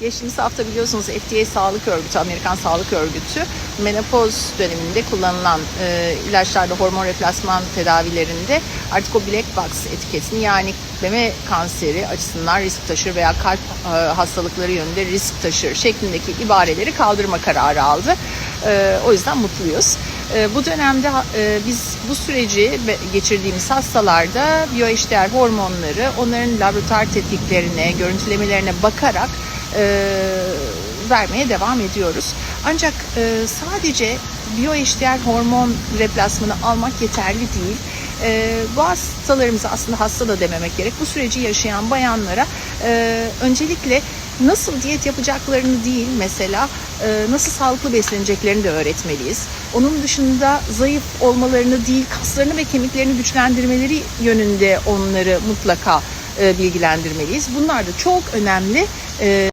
Geçtiğimiz hafta biliyorsunuz FDA Sağlık Örgütü, Amerikan Sağlık Örgütü menopoz döneminde kullanılan e, ilaçlarda hormon replasman tedavilerinde artık o black box etiketini yani meme kanseri açısından risk taşır veya kalp e, hastalıkları yönünde risk taşır şeklindeki ibareleri kaldırma kararı aldı. E, o yüzden mutluyuz. E, bu dönemde e, biz bu süreci geçirdiğimiz hastalarda biyoeşdeğer hormonları onların laboratuvar tetkiklerine, görüntülemelerine bakarak vermeye devam ediyoruz. Ancak e, sadece biyoeşdeğer hormon replasmanı almak yeterli değil. E, bu hastalarımıza aslında hasta da dememek gerek. Bu süreci yaşayan bayanlara e, öncelikle nasıl diyet yapacaklarını değil mesela e, nasıl sağlıklı besleneceklerini de öğretmeliyiz. Onun dışında zayıf olmalarını değil kaslarını ve kemiklerini güçlendirmeleri yönünde onları mutlaka e, bilgilendirmeliyiz. Bunlar da çok önemli. E,